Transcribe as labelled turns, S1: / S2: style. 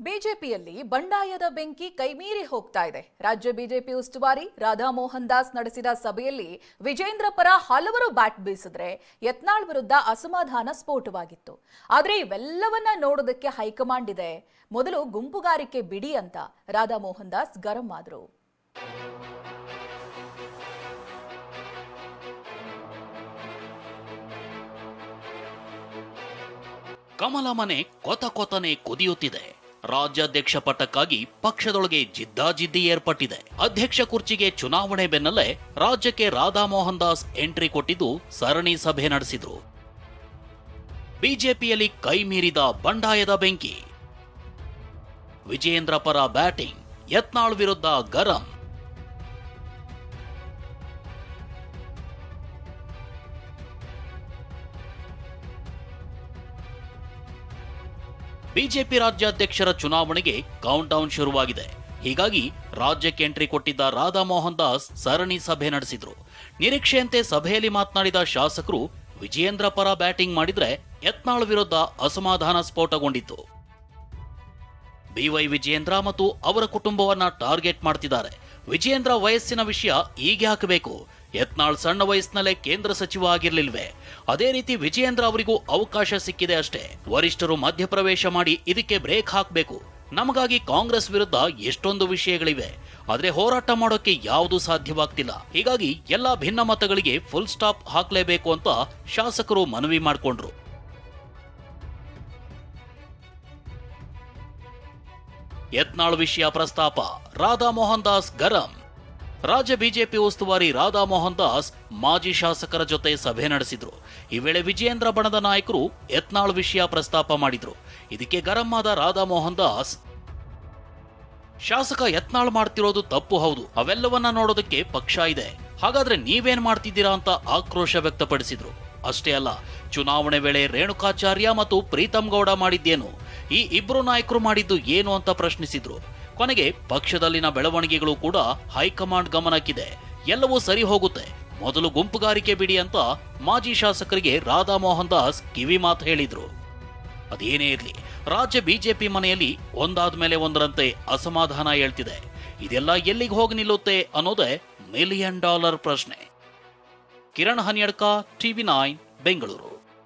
S1: ಬಿಜೆಪಿಯಲ್ಲಿ ಬಂಡಾಯದ ಬೆಂಕಿ ಕೈಮೀರಿ ಹೋಗ್ತಾ ಇದೆ. ರಾಜ್ಯ ಬಿಜೆಪಿ ಉಸ್ತುವಾರಿ ರಾಧಾ ಮೋಹನ್ ದಾಸ್ ನಡೆಸಿದ ಸಭೆಯಲ್ಲಿ ವಿಜೇಂದ್ರ ಪರ ಹಲವರು ಬ್ಯಾಟ್ ಬೀಸಿದ್ರೆ ಯತ್ನಾಳ್ ವಿರುದ್ಧ ಅಸಮಾಧಾನ ಸ್ಫೋಟವಾಗಿತ್ತು. ಆದ್ರೆ ಇವೆಲ್ಲವನ್ನ ನೋಡೋದಕ್ಕೆ ಹೈಕಮಾಂಡ್ ಇದೆ. ಮೊದಲು ಗುಂಪುಗಾರಿಕೆ ಬಿಡಿ ಅಂತ ರಾಧಾ ಮೋಹನ್ ದಾಸ್ ಗರಂ ಆದ್ರು.
S2: ಕಮಲ ಮನೆ ಕೊತ ಕೊತನೆ ಕುದಿಯುತ್ತಿದೆ. ರಾಜ್ಯಾಧ್ಯಕ್ಷ ಪಟ್ಟಕ್ಕಾಗಿ ಪಕ್ಷದೊಳಗೆ ಜಿದ್ದಾಜಿದ್ದಿ ಏರ್ಪಟ್ಟಿದೆ. ಅಧ್ಯಕ್ಷ ಕುರ್ಚಿಗೆ ಚುನಾವಣೆ ಬೆನ್ನಲ್ಲೇ ರಾಜ್ಯಕ್ಕೆ ರಾಧಾ ಮೋಹನ್ ದಾಸ್ ಎಂಟ್ರಿ ಕೊಟ್ಟಿದ್ದು ಸರಣಿ ಸಭೆ ನಡೆಸಿದ್ರು. ಬಿಜೆಪಿಯಲ್ಲಿ ಕೈ ಮೀರಿದ ಬಂಡಾಯದ ಬೆಂಕಿ. ವಿಜಯೇಂದ್ರ ಪರ ಬ್ಯಾಟಿಂಗ್, ಯತ್ನಾಳ್ ವಿರುದ್ಧ ಗರಂ. ಬಿಜೆಪಿ ರಾಜ್ಯಾಧ್ಯಕ್ಷರ ಚುನಾವಣೆಗೆ ಕೌಂಟ್ ಡೌನ್ ಶುರುವಾಗಿದೆ. ಹೀಗಾಗಿ ರಾಜ್ಯಕ್ಕೆ ಎಂಟ್ರಿ ಕೊಟ್ಟಿದ್ದ ರಾಧಾ ಮೋಹನ್ ದಾಸ್ ಸರಣಿ ಸಭೆ ನಡೆಸಿದ್ರು. ನಿರೀಕ್ಷೆಯಂತೆ ಸಭೆಯಲ್ಲಿ ಮಾತನಾಡಿದ ಶಾಸಕರು, ವಿಜಯೇಂದ್ರ ಪರ ಬ್ಯಾಟಿಂಗ್ ಮಾಡಿದ್ರೆ ಯತ್ನಾಳ್ ವಿರುದ್ಧ ಅಸಮಾಧಾನ ಸ್ಫೋಟಗೊಂಡಿತ್ತು. ಬಿವೈ ವಿಜಯೇಂದ್ರ ಮತ್ತು ಅವರ ಕುಟುಂಬವನ್ನ ಟಾರ್ಗೆಟ್ ಮಾಡ್ತಿದ್ದಾರೆ. ವಿಜಯೇಂದ್ರ ವಯಸ್ಸಿನ ವಿಷಯ ಈಗ ಹಾಕಬೇಕು. ಯತ್ನಾಳ್ ಸಣ್ಣ ವಯಸ್ಸಿನಲ್ಲೇ ಕೇಂದ್ರ ಸಚಿವ ಆಗಿರಲಿಲ್ವೆ? ಅದೇ ರೀತಿ ವಿಜಯೇಂದ್ರ ಅವರಿಗೂ ಅವಕಾಶ ಸಿಕ್ಕಿದೆ ಅಷ್ಟೇ. ವರಿಷ್ಠರು ಮಧ್ಯಪ್ರವೇಶ ಮಾಡಿ ಇದಕ್ಕೆ ಬ್ರೇಕ್ ಹಾಕಬೇಕು. ನಮಗಾಗಿ ಕಾಂಗ್ರೆಸ್ ವಿರುದ್ಧ ಎಷ್ಟೊಂದು ವಿಷಯಗಳಿವೆ. ಆದರೆ ಹೋರಾಟ ಮಾಡೋಕೆ ಯಾವುದೂ ಸಾಧ್ಯವಾಗ್ತಿಲ್ಲ. ಹೀಗಾಗಿ ಎಲ್ಲ ಭಿನ್ನ ಮತಗಳಿಗೆ ಫುಲ್ ಸ್ಟಾಪ್ ಹಾಕಲೇಬೇಕು ಅಂತ ಶಾಸಕರು ಮನವಿ ಮಾಡಿಕೊಂಡ್ರು. ಯತ್ನಾಳ್ ವಿಷಯ ಪ್ರಸ್ತಾಪ. ರಾಧಾ ಮೋಹನ್ ದಾಸ್ ಗರಂ. ರಾಜ್ಯ ಬಿಜೆಪಿ ಉಸ್ತುವಾರಿ ರಾಧಾ ಮೋಹನ್ ದಾಸ್ ಮಾಜಿ ಶಾಸಕರ ಜೊತೆ ಸಭೆ ನಡೆಸಿದ್ರು. ಈ ವೇಳೆ ವಿಜಯೇಂದ್ರ ಬಣದ ನಾಯಕರು ಯತ್ನಾಳ್ ವಿಷಯ ಪ್ರಸ್ತಾಪ ಮಾಡಿದ್ರು. ಇದಕ್ಕೆ ಗರಂ ಆದ ರಾಧಾ ಮೋಹನ್ ದಾಸ್ ಶಾಸಕ ಯತ್ನಾಳ್ ಮಾಡ್ತಿರೋದು ತಪ್ಪು ಹೌದು. ಅವೆಲ್ಲವನ್ನ ನೋಡೋದಕ್ಕೆ ಪಕ್ಷ ಇದೆ. ಹಾಗಾದ್ರೆ ನೀವೇನ್ ಮಾಡ್ತಿದ್ದೀರಾ ಅಂತ ಆಕ್ರೋಶ ವ್ಯಕ್ತಪಡಿಸಿದ್ರು. ಅಷ್ಟೇ ಅಲ್ಲ, ಚುನಾವಣೆ ವೇಳೆ ರೇಣುಕಾಚಾರ್ಯ ಮತ್ತು ಪ್ರೀತಂ ಗೌಡ ಮಾಡಿದ್ದೇನು? ಈ ಇಬ್ರು ನಾಯಕರು ಮಾಡಿದ್ದು ಏನು ಅಂತ ಪ್ರಶ್ನಿಸಿದ್ರು. ಕೊನೆಗೆ ಪಕ್ಷದಲ್ಲಿನ ಬೆಳವಣಿಗೆಗಳು ಕೂಡ ಹೈಕಮಾಂಡ್ ಗಮನಕ್ಕಿದೆ. ಎಲ್ಲವೂ ಸರಿ ಹೋಗುತ್ತೆ. ಮೊದಲು ಗುಂಪುಗಾರಿಕೆ ಬಿಡಿ ಅಂತ ಮಾಜಿ ಶಾಸಕರಿಗೆ ರಾಧಾ ಮೋಹನ್ ದಾಸ್ ಕಿವಿ ಮಾತು ಹೇಳಿದ್ರು. ಅದೇನೇ ಇರಲಿ, ರಾಜ್ಯ ಬಿಜೆಪಿ ಮನೆಯಲ್ಲಿ ಒಂದಾದ ಮೇಲೆ ಒಂದರಂತೆ ಅಸಮಾಧಾನ ಹೇಳ್ತಿದೆ. ಇದೆಲ್ಲ ಎಲ್ಲಿಗೆ ಹೋಗಿ ನಿಲ್ಲುತ್ತೆ ಅನ್ನೋದೇ ಮಿಲಿಯನ್ ಡಾಲರ್ ಪ್ರಶ್ನೆ. Kiran Hanyadka TV nine, Bengaluru.